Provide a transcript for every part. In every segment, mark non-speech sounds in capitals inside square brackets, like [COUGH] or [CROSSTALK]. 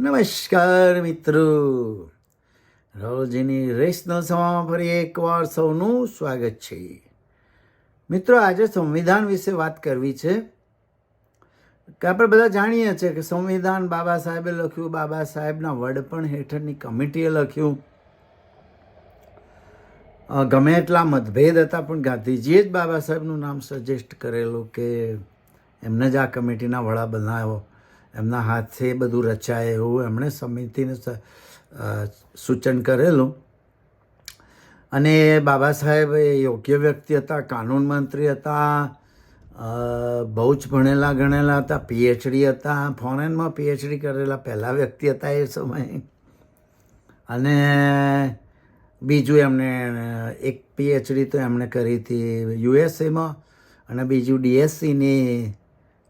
નમસ્કાર મિત્રો. રોજની રેશનલ સમામાં ફરી એકવાર સૌનું સ્વાગત છે. મિત્રો, આજે સંવિધાન વિશે વાત કરવી છે. કે આપણે બધા જાણીએ છીએ કે સંવિધાન બાબા સાહેબે લખ્યું, બાબા સાહેબના વડપણ હેઠળની કમિટીએ લખ્યું. ગમે એટલા મતભેદ હતા, પણ ગાંધીજીએ જ બાબા સાહેબનું નામ સજેસ્ટ કરેલું કે એમને જ આ કમિટીના વડા બનાવ્યો. એમના હાથે બધું રચાય એવું એમણે સમિતિને સૂચન કરેલું. અને બાબા સાહેબ એ યોગ્ય વ્યક્તિ હતા, કાનૂન મંત્રી હતા બહુ જ ભણેલા ગણેલા હતા પીએચડી હતા, ફોરેનમાં પીએચડી કરેલા, પહેલાં વ્યક્તિ હતા એ સમયે. અને બીજું એમણે એક પીએચડી તો એમણે કરી હતી યુએસએમાં અને બીજું ડીએસસીની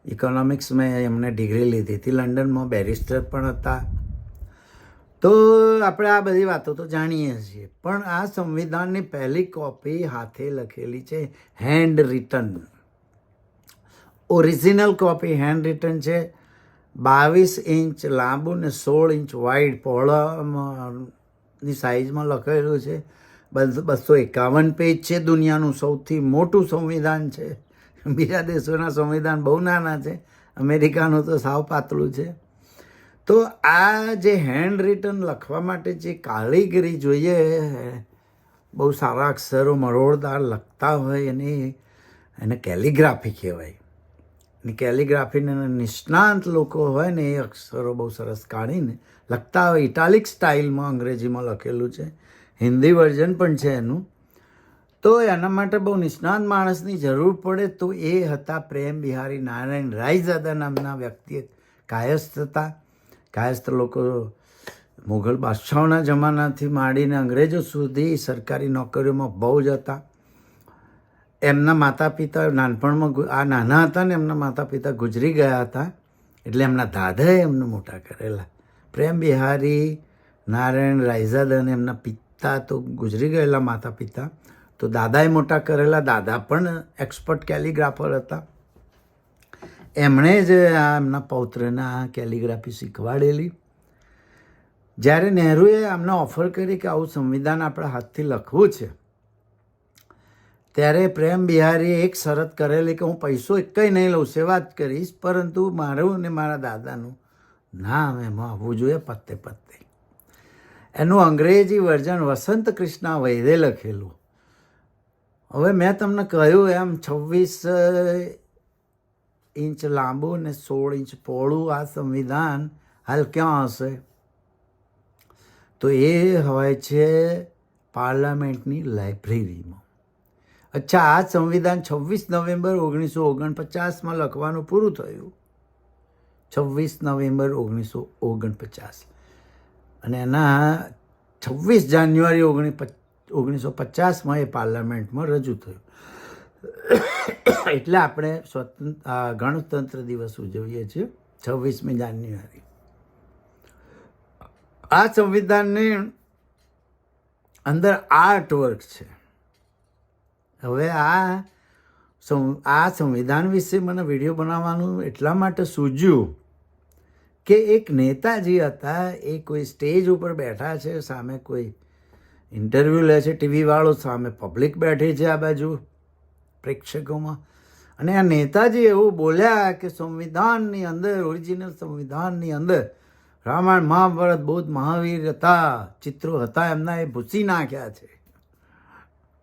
ઇકોનોમિક્સમાં એમણે ડિગ્રી લીધી હતી. લંડનમાં બેરિસ્ટર પણ હતા. તો આપણે આ બધી વાતો તો જાણીએ છીએ. પણ આ સંવિધાનની પહેલી કોપી હાથે લખેલી છે hand return original copy hand return છે. બાવીસ ઇંચ લાંબુ ને સોળ ઇંચ વાઇડ પહોળાની સાઇઝમાં લખેલું છે. બસ- એકાવન પેજ છે. દુનિયાનું સૌથી મોટું સંવિધાન છે. બીજા દેશોના સંવિધાન બહુ નાના છે. અમેરિકાનું તો સાવ પાતળું છે. તો આ જે હેન્ડ રિટન લખવા માટે જે કારીગરી જોઈએ, બહુ સારા અક્ષરો મરોડદાર લખતા હોય એની, એને કેલિગ્રાફી કહેવાય. ને કેલિગ્રાફીને નિષ્ણાંત લોકો હોય ને એ અક્ષરો બહુ સરસ કાઢીને લખતા હોય. ઇટાલિક સ્ટાઇલમાં અંગ્રેજીમાં લખેલું છે. હિન્દી વર્ઝન પણ છે એનું. તો એના માટે બહુ નિષ્ણાંત માણસની જરૂર પડે તો એ હતા પ્રેમ બિહારી નારાયણ રાયઝાદા નામના વ્યક્તિએ કાયસ્થ હતા. કાયસ્થ લોકો મુઘલ બાદશાહોના જમાનાથી માંડીને અંગ્રેજો સુધી સરકારી નોકરીઓમાં બહુ જ હતા. એમના માતા પિતા નાનપણમાં આ નાના હતા ને એમના માતા પિતા ગુજરી ગયા હતા એટલે એમના દાદાએ એમને મોટા કરેલા. પ્રેમ બિહારી નારાયણ રાયઝાદા અને એમના પિતા તો ગુજરી ગયેલા માતા પિતા તો દાદાએ મોટા કરેલા દાદા પણ એક્સપર્ટ કેલિગ્રાફર હતા. એમણે જ આ એમના પૌત્રને આ કેલિગ્રાફી શીખવાડેલી. જ્યારે નહેરુએ આમને ઓફર કરી કે આવું સંવિધાન આપણા હાથથી લખવું છે, ત્યારે પ્રેમ બિહારીએ એક શરત કરેલી કે હું પૈસો એકય નહીં લઉં સેવા જ કરીશ, પરંતુ મારું ને મારા દાદાનું નામ એમાં આવવું જોઈએ પત્તે પત્તે. એનું અંગ્રેજી વર્ઝન વસંત કૃષ્ણા વૈદે લખેલું. હવે મેં તમને કહ્યું એમ છવ્વીસ ઇંચ લાંબુ ને સોળ ઇંચ પહોળું આ સંવિધાન હાલ ક્યાં હશે? તો એ હોય છે પાર્લામેન્ટની લાઇબ્રેરીમાં. અચ્છા, આ સંવિધાન છવ્વીસ નવેમ્બર ઓગણીસો ઓગણપચાસમાં લખવાનું પૂરું થયું. છવ્વીસ નવેમ્બર ઓગણીસો ઓગણપચાસ. અને એના છવ્વીસ જાન્યુઆરી ઓગણી ઓગણીસો પચાસમાં એ પાર્લામેન્ટમાં રજૂ થયું. એટલે આપણે સ્વતંત્ર ગણતંત્ર દિવસ ઉજવીએ છીએ છવ્વીસમી જાન્યુઆરી. આ સંવિધાનની અંદર આર્ટ વર્ક છે. હવે આ આ સંવિધાન વિશે મને વીડિયો બનાવવાનું એટલા માટે સૂજ્યું કે એક નેતાજી હતા, એ કોઈ સ્ટેજ ઉપર બેઠા છે, સામે કોઈ ઇન્ટરવ્યૂ લે છે ટીવીવાળો, સામે પબ્લિક બેઠી છે આ બાજુ પ્રેક્ષકોમાં. અને આ નેતાજી એવું બોલ્યા કે સંવિધાનની અંદર ઓરિજિનલ સંવિધાનની અંદર રામાયણ, મહાભારત, બૌદ્ધ, મહાવીર હતા, ચિત્રો હતા, એમના એ ભૂસી નાખ્યા છે.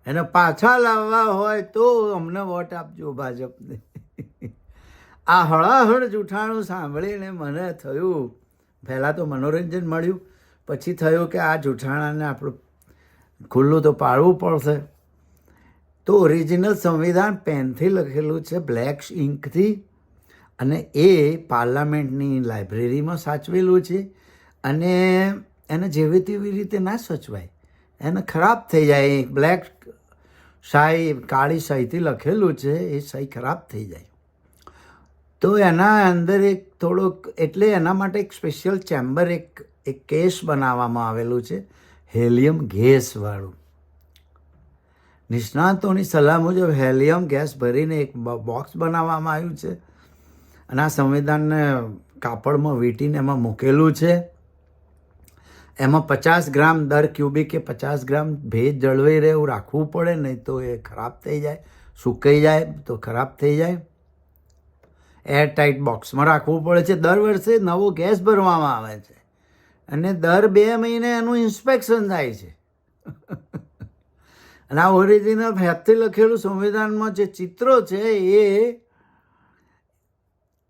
એને પાછા લાવવા હોય તો અમને વોટ આપજો ભાજપને. આ હળાહળ જૂઠાણું સાંભળીને મને થયું. પહેલાં તો મનોરંજન મળ્યું, પછી થયું કે આ જૂઠાણાને આપણું ખુલ્લું તો પાડવું પડશે. તો ઓરિજિનલ સંવિધાન પેનથી લખેલું છે બ્લેક ઇંકથી અને એ પાર્લામેન્ટની લાઇબ્રેરીમાં સાચવેલું છે અને એને જેવી તેવી રીતે ના સચવાય. એને ખરાબ થઈ જાય. બ્લેક શાહી, કાળી શાહીથી લખેલું છે, એ શાહી ખરાબ થઈ જાય. તો એના અંદર એક થોડોક, એટલે એના માટે એક સ્પેશિયલ ચેમ્બર એક એક કેસ બનાવવામાં આવેલું છે. હેલિયમ ગેસવાળું નિષ્ણાતોની સલાહ મુજબ હેલિયમ ગેસ ભરીને એક બોક્સ બનાવવામાં આવ્યું છે. અને આ સંવિધાનને કાપડમાં વીંટીને એમાં મૂકેલું છે. એમાં પચાસ ગ્રામ દર ક્યુબિકે પચાસ ગ્રામ ભેજ જળવાઈ રહે એવું રાખવું પડે, નહીં તો એ ખરાબ થઈ જાય, સુકાઈ જાય, તો ખરાબ થઈ જાય. એર ટાઈટ બોક્સમાં રાખવું પડે છે. દર વર્ષે નવો ગેસ ભરવામાં આવે છે. અને દર બે મહિને એનું ઇન્સ્પેક્શન થાય છે. [LAUGHS] અને આ ઓરિજિનલ હાથથી લખેલું સંવિધાનમાં જે ચિત્રો છે એ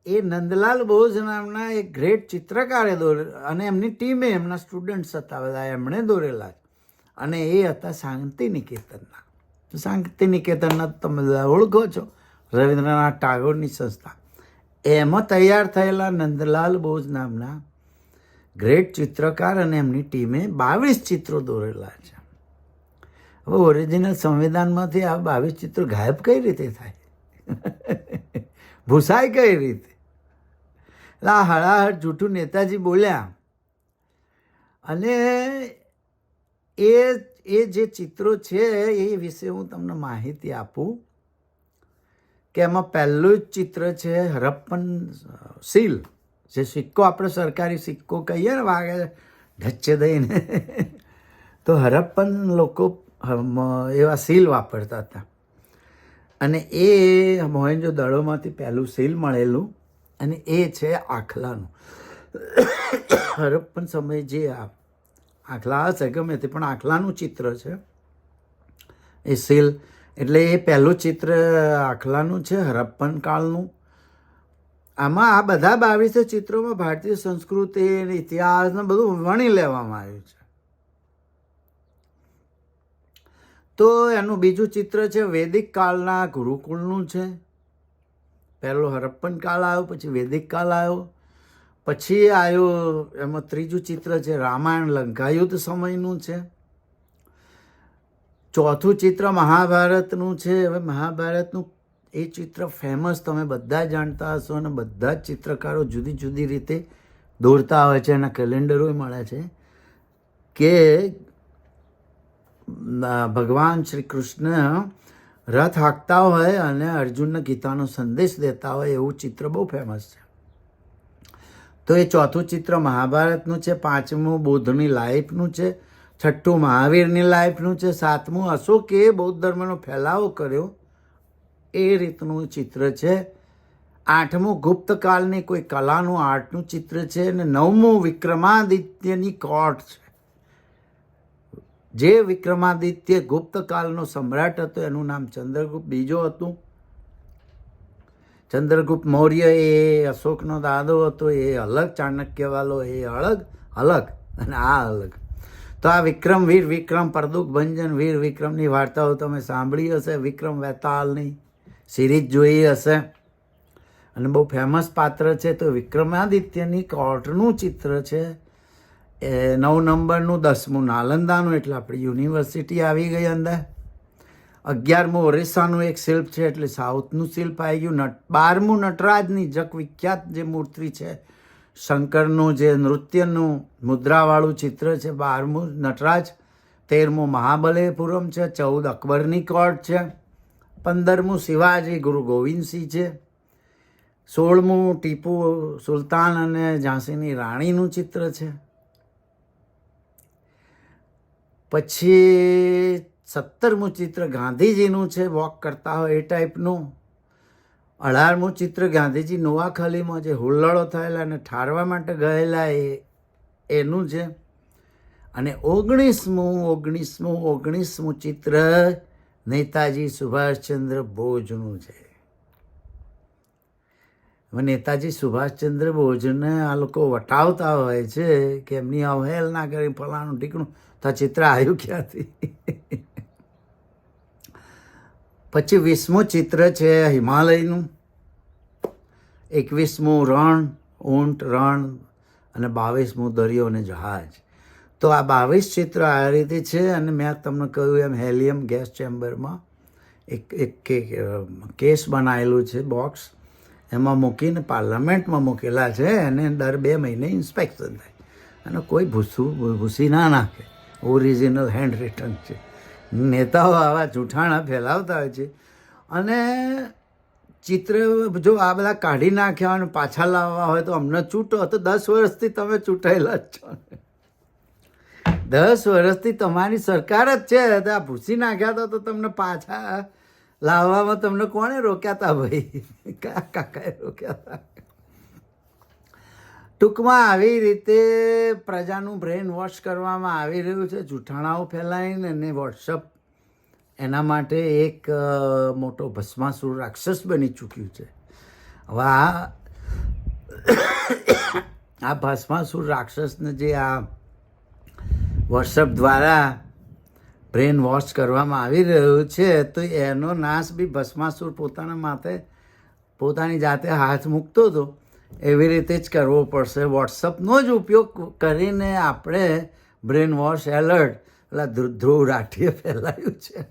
એ નંદલાલ બોઝ નામના એક ગ્રેટ ચિત્રકારે દોરે, અને એમની ટીમે એમના સ્ટુડન્ટ્સ હતા બધા, એમણે દોરેલા અને એ હતા શાંતિ નિકેતનના શાંતિ નિકેતનના તમે ઓળખો છો, રવિન્દ્રનાથ ટાગોરની સંસ્થા. એમાં તૈયાર થયેલા નંદલાલ બોઝ નામના ગ્રેટ ચિત્રકાર અને એમની ટીમે બાવીસ ચિત્રો દોરેલા છે. હવે ઓરિજિનલ સંવિધાનમાંથી આ બાવીસ ચિત્રો ગાયબ કઈ રીતે થાય? ભૂસાય કઈ રીતે? એટલે આ હળાહળ જૂઠું નેતાજી બોલ્યા. અને એ એ જે ચિત્રો છે એ વિશે હું તમને માહિતી આપું કે એમાં પહેલું જ ચિત્ર છે હરપ્પન સીલ. જે સિક્કો આપણે સરકારી સિક્કો કહીએ ને, વાગે ઢચ્ચે દઈને. તો હરપ્પન લોકો એવા સીલ વાપરતા હતા. અને એ મોહેન્જો દળોમાંથી પહેલું સીલ મળેલું, અને એ છે આખલાનું. હરપ્પન સમયે જે આખલા હશે ગમે તે પણ આખલાનું ચિત્ર છે. એ સીલ, એટલે એ પહેલું ચિત્ર આખલાનું છે, હરપ્પન કાળનું. આમાં આ બધા બાવીસે ચિત્રોમાં ભારતીય સંસ્કૃતિ અને ઇતિહાસને બધું વણી લેવામાં આવ્યું છે. તો એનું બીજું ચિત્ર છે, વૈદિક કાળના ગુરુકુળનું છે. પહેલો હરપ્પન કાળ આવ્યો, પછી વૈદિક કાળ આવ્યો, પછી આવ્યો એમાં ત્રીજું ચિત્ર છે, રામાયણ લંકાયુદ્ધ સમયનું છે. ચોથું ચિત્ર મહાભારતનું છે. હવે મહાભારતનું એ ચિત્ર ફેમસ તમે બધા જાણતા હશો અને બધા જ ચિત્રકારો જુદી જુદી રીતે દોરતા હોય છે એના કેલેન્ડરોય મળે છે કે ભગવાન શ્રી કૃષ્ણ રથ હાંકતા હોય અને અર્જુનને ગીતાનો સંદેશ દેતા હોય એવું ચિત્ર બહુ ફેમસ છે. તો એ ચોથું ચિત્ર મહાભારતનું છે, પાંચમું બુદ્ધની લાઈફનું છે, છઠ્ઠું મહાવીરની લાઈફનું છે, સાતમું અશોકે બૌદ્ધ ધર્મનો ફેલાવો કર્યો એ રીતનું ચિત્ર છે. આઠમું ગુપ્તકાળની કોઈ કલાનું આર્ટનું ચિત્ર છે અને નવમું વિક્રમાદિત્યની કોટ છે. જે વિક્રમાદિત્ય ગુપ્તકાળનો સમ્રાટ હતો, એનું નામ ચંદ્રગુપ્ત, બીજો હતું. ચંદ્રગુપ્ત મૌર્ય એ, અશોકનો દાદો હતો, એ અલગ ચાણક્યવાલો એ અલગ અલગ અને આ અલગ. તો આ વિક્રમ, વીર વિક્રમ, પરદુક ભંજન, વીર વિક્રમની વાર્તાઓ તમે સાંભળી હશે. વિક્રમ વેતાલની સિરીઝ જોઈ હશે. અને બહુ ફેમસ પાત્ર છે તો વિક્રમાદિત્યની કોર્ટનું ચિત્ર છે. એ નવ નંબરનું દસમું નાલંદાનું, એટલે આપણી યુનિવર્સિટી આવી ગઈ અંદર. અગિયારમું ઓરિસ્સાનું એક શિલ્પ છે, એટલે સાઉથનું શિલ્પ આવી ગયું. નટ, બારમું નટરાજની જગ વિખ્યાત જે મૂર્તિ છે, શંકરનું જે નૃત્યનું મુદ્રાવાળું ચિત્ર છે, બારમું નટરાજ. તેરમું મહાબલેપુરમ છે, ચૌદ અકબરની કોર્ટ છે. પંદરમું શિવાજી ગુરુ ગોવિંદસિંહ છે. સોળમું ટીપુ સુલતાન અને ઝાંસીની રાણીનું ચિત્ર છે. પછી સત્તરમું ચિત્ર ગાંધીજીનું છે, વોક કરતા હોય એ ટાઈપનું. અઢારમું ચિત્ર ગાંધીજી નોવાખાલીમાં જે હુલ્લડો થયેલા અને ઠારવા માટે ગયેલા એ, એનું છે. અને ઓગણીસમું ઓગણીસમું ઓગણીસમું ચિત્ર નેતાજી સુભાષચંદ્ર બોઝનું છે. નેતાજી સુભાષચંદ્ર બોઝને આ લોકો વટાવતા હોય છે કે એમની અવહેલના કરી ફલાણું ઢીકણું તો ચિત્ર આવ્યું ક્યાંથી? પછી વીસમું ચિત્ર છે હિમાલયનું. એકવીસમું રણ, ઊંટ, રણ અને બાવીસમું દરિયો અને જહાજ. તો આ બાવીસ ચિત્ર આ રીતે છે અને મેં તમને કહ્યું એમ હેલિયમ ગેસ ચેમ્બરમાં એક એક કેસ બનાવેલું છે બોક્સ. એમાં મૂકીને પાર્લામેન્ટમાં મૂકેલા છે અને દર બે મહિને ઇન્સ્પેક્શન થાય. અને કોઈ ભૂસું, ભૂસી ના નાખે. ઓરિજિનલ હેન્ડ રિટર્ન છે. નેતાઓ આવા જૂઠાણા ફેલાવતા હોય છે. અને ચિત્ર જો આ બધા કાઢી નાખ્યા અને પાછા લાવવા હોય તો અમને ચૂંટો. તો દસ વર્ષથી તમે ચૂંટાયેલા જ છો. દસ વર્ષથી તમારી સરકાર જ છે. આ ભૂસી નાખ્યા તો તમને પાછા લાવવામાં તમને કોણે રોક્યા હતા ભાઈ? [LAUGHS] કયા કાકાએ રોક્યા હતા ટૂંકમાં આવી રીતે પ્રજાનું બ્રેન વોશ કરવામાં આવી રહ્યું છે. જૂઠાણાઓ ફેલાઈને અને વોટ્સઅપ એના માટે એક મોટો ભસ્માસુર રાક્ષસ બની ચૂક્યું છે. હવે આ આ ભસ્માસુર રાક્ષસને જે આ વોટ્સઅપ દ્વારા બ્રેન વોશ કરવામાં આવી રહ્યું છે, તો એનો નાશ બી ભસ્માસુર પોતાના માથે, પોતાની જાતે હાથ મૂકતો હતો એવી રીતે જ કરવો પડશે. વોટ્સઅપનો જ ઉપયોગ કરીને આપણે બ્રેન વોશ એલર્ટ પેલા ધ્રુ- ધ્રુવ રાઠીએ ફેલાયું છે.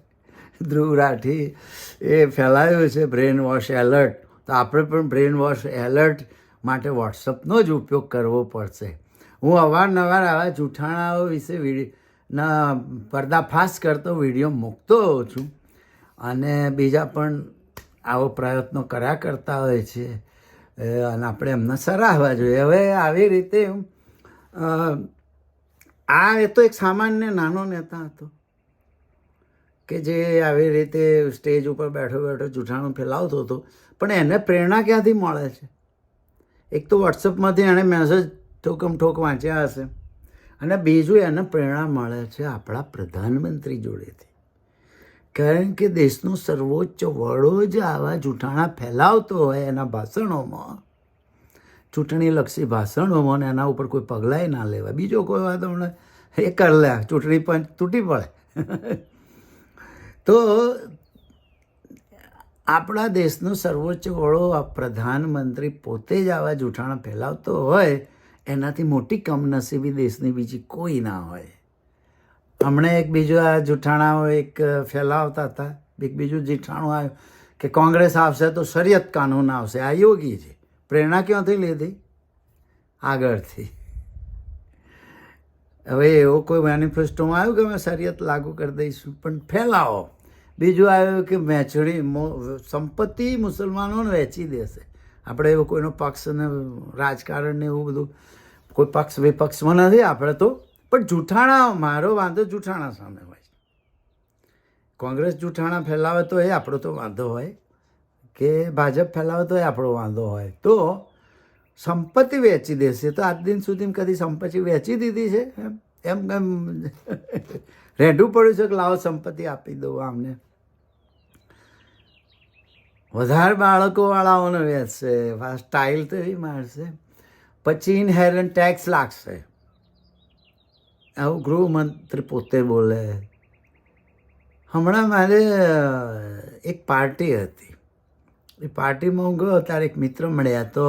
ધ્રુવ રાઠી એ ફેલાયું છે બ્રેન વોશ એલર્ટ તો આપણે પણ બ્રેન વોશ એલર્ટ માટે વોટ્સઅપનો જ ઉપયોગ કરવો પડશે. હું અવારનવાર આવા જૂઠાણાઓ વિશે ના, પર્દાફાશ કરતો વીડિયો મૂકતો હોઉં છું અને બીજા પણ આવો પ્રયત્નો કર્યા કરતા હોય છે અને આપણે એમને સરાહવા જોઈએ. હવે આવી રીતે આ એ તો એક સામાન્ય નાનો નેતા હતો કે જે આવી રીતે સ્ટેજ ઉપર બેઠો બેઠો જૂઠાણું ફેલાવતો હતો, પણ એને પ્રેરણા ક્યાંથી મળે છે? એક તો વોટ્સઅપમાંથી એણે મેસેજ ઠોકમ ઠોક વાંચ્યા હશે. અને બીજું એને પ્રેરણા મળે છે આપણા પ્રધાનમંત્રી જોડેથી. કારણ કે દેશનો સર્વોચ્ચ વડો જ આવા જૂઠાણા ફેલાવતો હોય એના ભાષણોમાં. ચૂંટણીલક્ષી ભાષણોમાં અને એના ઉપર કોઈ પગલાંય ના લેવા બીજો કોઈ હમણાં એ કર લે, ચૂંટણી પંચ તૂટી પડે. તો આપણા દેશનો સર્વોચ્ચ વડો પ્રધાનમંત્રી પોતે જ આવા જૂઠાણા ફેલાવતો હોય એનાથી મોટી કમનસીબી દેશની બીજી કોઈ ના હોય. હમણાં એક બીજું આ જૂઠાણાઓ એક ફેલાવતા હતા. એક બીજું જીઠાણું આવ્યું કે કોંગ્રેસ આવશે તો શરિયત કાનૂન આવશે. આ યોગી છે. પ્રેરણા ક્યાંથી લીધી? આગળથી. હવે એવો કોઈ મેનિફેસ્ટોમાં આવ્યું કે અમે શરિયત લાગુ કરી દઈશું? પણ ફેલાવો. બીજું આવ્યું કે વેચણી સંપત્તિ મુસલમાનોને વેચી દેશે. આપણે એવો કોઈનો પક્ષ રાજકારણને એવું બધું કોઈ પક્ષ, વિપક્ષમાં નથી, આપણે તો પણ જૂઠાણા મારો વાંધો જૂઠાણા સામે હોય કોંગ્રેસ જૂઠાણા ફેલાવે તો એ આપણો તો વાંધો હોય. કે ભાજપ ફેલાવે તો એ આપણો વાંધો હોય. તો સંપત્તિ વેચી દેશે. તો આજ દિન સુધી કદી સંપત્તિ વેચી દીધી છે? એમ એમ એમ. [LAUGHS] રેઢું પડ્યું છે કે લાવો સંપત્તિ આપી દઉં આમને. વધારે બાળકોવાળાઓને વેચશે. સ્ટાઇલ તો એવી મારશે પછી ઇનહેરન્ટ ટેક્સ લાગશે. આવું ગૃહમંત્રી પોતે બોલે. હમણાં મારે એક પાર્ટી હતી. એ પાર્ટીમાં હું ગયો ત્યારે એક મિત્ર મળ્યા તો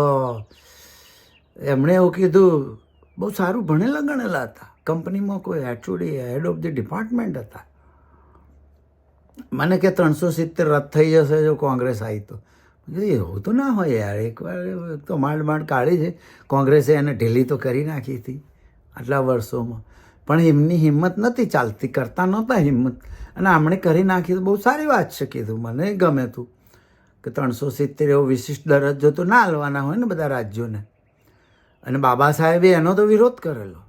એમણે એવું કીધું, બહુ સારું ભણેલા ગણેલા હતા. કંપનીમાં કોઈ HOD head of the department હતા. મને કે, ત્રણસો સિત્તેર રદ થઈ જશે જો કોંગ્રેસ આવી તો. એવું તો ના હોય યાર એકવાર એક તો માંડ માંડ કાઢી છે. કોંગ્રેસે એને ઢીલી તો કરી નાખી હતી આટલા વર્ષોમાં. પણ એમની હિંમત નથી ચાલતી, કરતા નહોતા હિંમત. અને આમણે કરી નાખી તો બહુ સારી વાત છે, કીધું મને, ગમે તું. કે ત્રણસો સિત્તેર એવો વિશિષ્ટ દરજ્જો તો ના હાલવાના હોય ને બધા રાજ્યોને. અને બાબા સાહેબે એનો તો વિરોધ કરેલો.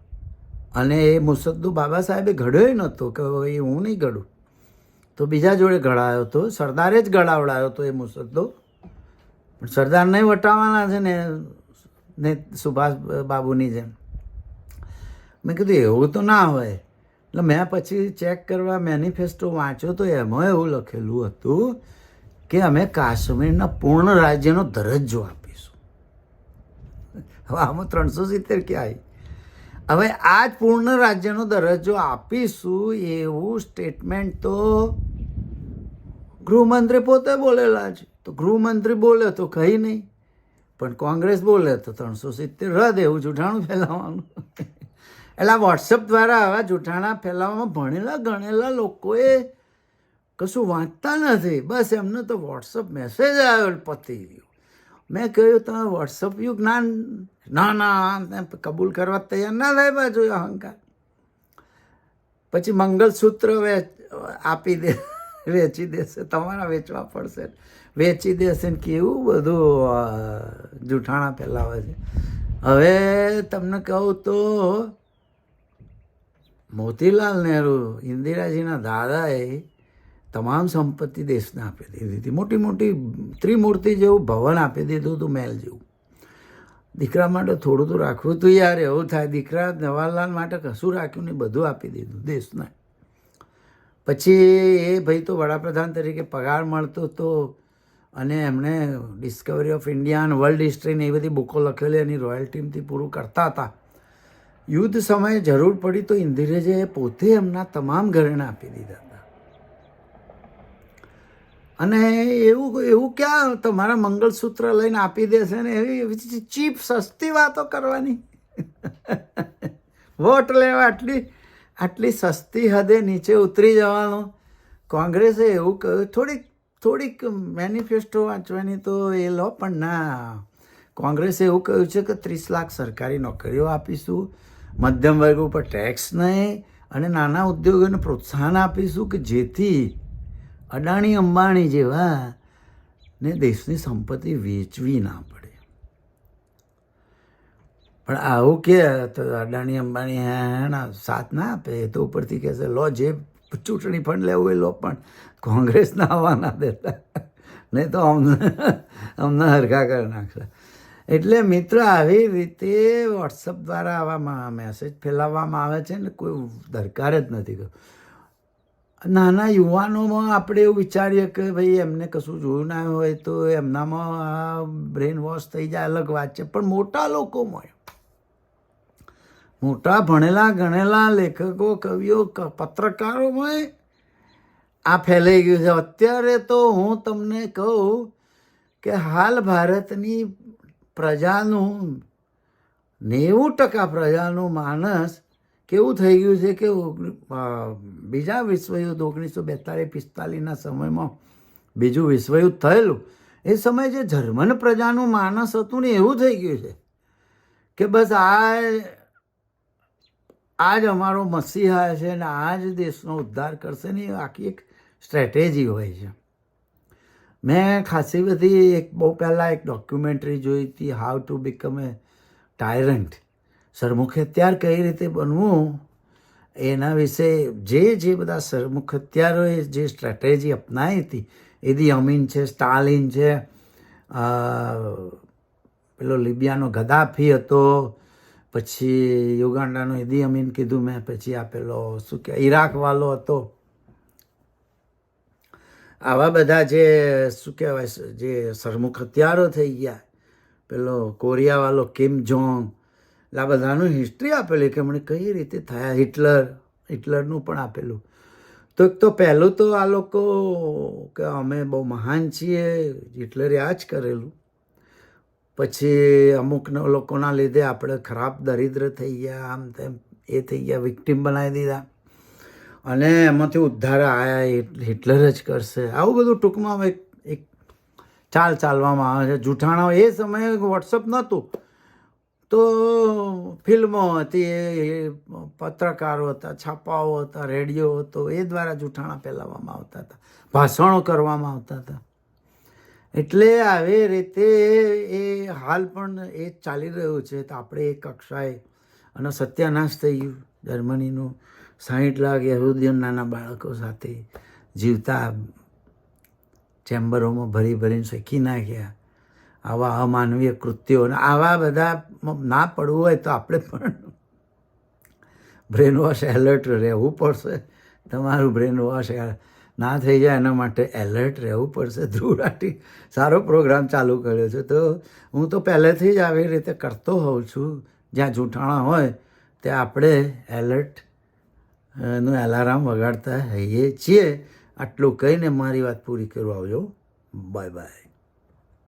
અને એ મુસદ્દુ બાબા સાહેબે ઘડ્યોય નહોતો કે ભાઈ હું નહીં ઘડું. તો બીજા જોડે ઘડાયો હતો સરદારે જ ઘડાવડાયો હતો એ મુસદ્દો. પણ સરદારને વટાવવાના છે ને ને સુભાષ બાબુની જેમ. મેં કીધું, એવું તો ના હોય. એટલે મેં પછી ચેક કરવા મેનિફેસ્ટો વાંચ્યો તો એમાં એવું લખેલું હતું કે અમે કાશ્મીરના પૂર્ણ રાજ્યનો દરજ્જો આપીશું. હવે આમાં ત્રણસો સિત્તેર ક્યાંય? હવે આ જ પૂર્ણ રાજ્યનો દરજ્જો આપીશું એવું સ્ટેટમેન્ટ તો ગૃહમંત્રી પોતે બોલેલા છે તો ગૃહમંત્રી બોલે તો કંઈ નહીં. પણ કોંગ્રેસ બોલે તો ત્રણસો સિત્તેર રદ, એવું જૂઠાણું ફેલાવવાનું. એટલે આ વોટ્સઅપ દ્વારા આવા જૂઠાણા ફેલાવવામાં ભણેલા ગણેલા લોકોએ કશું વાંચતા નથી. બસ એમને તો વોટ્સઅપ મેસેજ આવ્યો પતી ગયું. મેં કહ્યું, તમે વોટ્સઅપ યુગ ના ના ના કબૂલ કરવા તૈયાર ના થાય બાજુ અહંકાર. પછી મંગલસૂત્ર વેચ, આપી દે, વેચી દેશે, તમારા વેચવા પડશે. વેચી દેશે ને કેવું બધું જૂઠાણા ફેલાવે છે. હવે તમને કહું તો, મોતીલાલ નહેરુ ઇન્દિરાજીના દાદાએ તમામ સંપત્તિ દેશને આપી દીધી હતી. મોટી મોટી ત્રિમૂર્તિ જેવું ભવન આપી દીધું હતું મહેલ જેવું. દીકરા માટે થોડું તો રાખવું હતું યાર, એવું થાય. દીકરા જવાહરલાલ માટે કશું રાખ્યું નહીં, બધું આપી દીધું દેશને. પછી એ ભાઈ તો વડાપ્રધાન તરીકે પગાર મળતો હતો અને એમણે ડિસ્કવરી ઓફ ઇન્ડિયા વર્લ્ડ હિસ્ટ્રીની એ બધી બુકો લખેલી એની રોયલ ટીમથી પૂરું કરતા હતા. યુદ્ધ સમયે જરૂર પડી તો ઇન્દિરેજે પોતે એમના તમામ ઘરેણા આપી દીધા હતા. અને એવું એવું ક્યાં તમારા મંગળસૂત્ર લઈને આપી દેશે ને એવી એવી ચીપ સસ્તી વાતો કરવાની? [LAUGHS] વોટ લેવા આટલી આટલી સસ્તી હદે નીચે ઉતરી જવાનું? કોંગ્રેસે એવું કહ્યું, થોડીક થોડીક મેનિફેસ્ટો વાંચવાની તો એ લો, પણ ના. કોંગ્રેસે એવું કહ્યું છે કે ત્રીસ લાખ સરકારી નોકરીઓ આપીશું, મધ્યમ વર્ગ ઉપર ટેક્સ નહીં, અને નાના ઉદ્યોગોને પ્રોત્સાહન આપીશું કે જેથી અડાણી અંબાણી જેવા ને દેશની સંપત્તિ વેચવી ના પડે. પણ આવું કે તો અદાણી, અંબાણી હા સાથ ના આપે તો ઉપરથી કહેશે, લો, જે ચૂંટણી ફંડ લેવું એ લો પણ કોંગ્રેસના આવવા ના દેતા. નહીં તો અમને અમને હરખા કરી નાખશે. એટલે મિત્ર, આવી રીતે વોટ્સઅપ દ્વારા આવા મેસેજ ફેલાવવામાં આવે છે ને કોઈ દરકાર જ નથી નાના યુવાનોમાં આપણે એવું વિચારીએ કે ભાઈ, એમને કશું જોયું ના હોય તો એમનામાં આ બ્રેન વોશ થઈ જાય, અલગ વાત છે. પણ મોટા લોકોમાં મોટા ભણેલા ગણેલા લેખકો, કવિઓ પત્રકારોમાં આ ફેલાઈ ગયું છે. અત્યારે તો હું તમને કહું કે હાલ ભારતની પ્રજાનું નેવું ટકા પ્રજાનું માનસ કેવું થઈ ગયું છે કે બીજા વિશ્વયુદ્ધ ઓગણીસો બેતાળીસ પિસ્તાલીસના સમયમાં બીજું વિશ્વયુદ્ધ થયેલું. એ સમયે જે જર્મન પ્રજાનું માનસ હતું ને એવું થઈ ગયું છે કે બસ આ આ જ અમારો મસીહા છે ને આ જ દેશનો ઉદ્ધાર કરશે ને એ આખી એક સ્ટ્રેટેજી હોય છે. મેં ખાસી બધી એક બહુ પહેલાં એક ડોક્યુમેન્ટરી જોઈ હતી how to become a tyrant સરમુખ અત્યાર કઈ રીતે બનવું, એના વિશે જે જે બધા સરમુખ અત્યારોએ જે સ્ટ્રેટેજી અપનાવી હતી એદી અમીન છે, સ્ટાલિન છે પેલો લિબિયાનો ગદાફી હતો, પછી યુગાન્ડાનો એદી અમીન કીધું મેં, પછી આ પેલો શું કે ઈરાકવાલો હતો આવા બધા જે, શું કહેવાય જે સરમુખ હત્યારો થઈ ગયા, પેલો કોરિયાવાલો કિમ જોંગ આ બધાનું હિસ્ટ્રી આપેલી કે મને કઈ રીતે થયા, હિટલર, હિટલરનું પણ આપેલું. તો એક તો પહેલું તો આ લોકો કે અમે બહુ મહાન છીએ, હિટલરે આ જ કરેલું. પછી અમુક લોકોના લીધે આપણે ખરાબ દરિદ્ર થઈ ગયા, આમ તેમ એ થઈ ગયા, વિક્ટીમ બનાવી દીધા. અને એમાંથી ઉદ્ધાર આયા હિટલર જ કરશે. આવું બધું ટૂંકમાં એક એક ચાલ ચાલવામાં આવે છે. જૂઠાણા એ સમયે વોટ્સઅપ નહોતું. તો ફિલ્મો હતી એ, પત્રકારો હતા, છાપાઓ હતા, રેડિયો હતો, એ દ્વારા જૂઠાણા ફેલાવવામાં આવતા હતા. ભાષણો કરવામાં આવતા હતા. એટલે આવી રીતે એ હાલ પણ એ ચાલી રહ્યું છે. તો આપણે એ કક્ષાએ અને સત્યાનાશ થઈ ગયું. જર્મનીનું સાહીઠ લાખ યહૂદીઓ નાના બાળકો સાથે જીવતા ચેમ્બરોમાં ભરી ભરીને શેકી નાખ્યા. આવા અમાનવીય કૃત્યો આવા બધા ના પડવું હોય તો આપણે પણ બ્રેન વોશ એલર્ટ રહેવું પડશે. તમારું બ્રેન વોશ ના થઈ જાય એના માટે એલર્ટ રહેવું પડશે. ધ્રુવ સારો પ્રોગ્રામ ચાલુ કર્યો છે. તો હું તો પહેલેથી જ આવી રીતે કરતો હોઉં છું. જ્યાં જૂઠાણા હોય ત્યાં આપણે એલર્ટ નું એલાર્મ વગાડતા હૈયે છીએ. આટલું કહીને મારી વાત પૂરી કરવા આવજો. Bye bye.